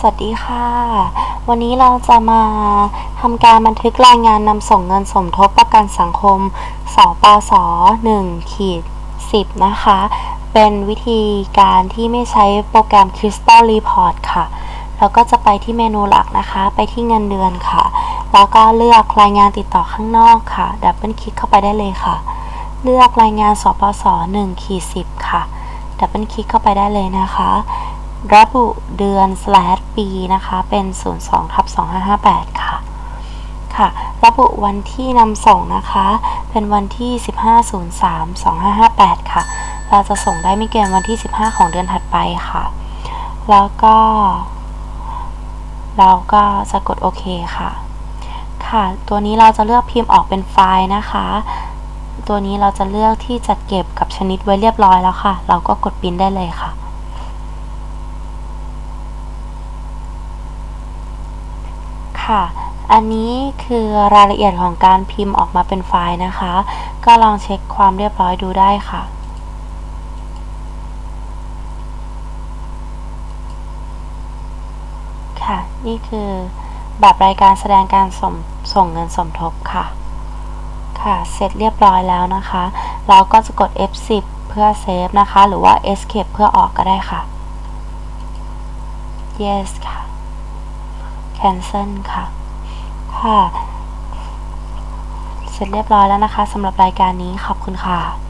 สวัสดีค่ะ วันนี้เราจะมาทำการบันทึกรายงานนำส่งเงินสมทบประกันสังคม สปส1ขีด10 นะคะ เป็นวิธีการที่ไม่ใช้โปรแกรม Crystal Report ค่ะ แล้วก็จะไปที่เมนูหลักนะคะ ไปที่เงินเดือนค่ะ แล้วก็เลือกรายงานติดต่อข้างนอกค่ะ ดับเบิลคลิกเข้าไปได้เลยค่ะ เลือกรายงานสปส1ขีด10 ค่ะ ดับเบิลคลิกเข้าไปได้เลยนะคะ ระบุเดือน slash ปีนะคะ เป็น 02ทับ2558 ค่ะ ค่ะ ระบุวันที่นำส่งนะคะ เป็นวันที่ 1503 2558 ค่ะ เราจะส่งได้ไม่เกินวันที่ 15 ของเดือนถัดไปค่ะ แล้วก็ เราก็จะกดโอเคค่ะ ค่ะ ตัวนี้เราจะเลือกพิมพ์ออกเป็นไฟล์นะคะ ตัวนี้เราจะเลือกที่จัดเก็บกับชนิดไว้เรียบร้อยแล้วค่ะ เราก็กดปิ้นได้เลยค่ะ ค่ะ อันนี้คือรายละเอียดของการพิมพ์ออกมาเป็นไฟล์นะคะ ก็ลองเช็คความเรียบร้อยดูได้ค่ะค่ะ นี่คือแบบรายการแสดงการสมส่งเงินสมทบค่ะ ค่ะ เสร็จเรียบร้อยแล้วนะคะ เราก็จะกด F10 เพื่อเซฟนะคะ หรือว่า Escape เพื่อออกก็ได้ค่ะ yes ค่ะ cancel ค่ะ ค่ะ เสร็จเรียบร้อยแล้วนะคะสำหรับรายการนี้ขอบคุณค่ะ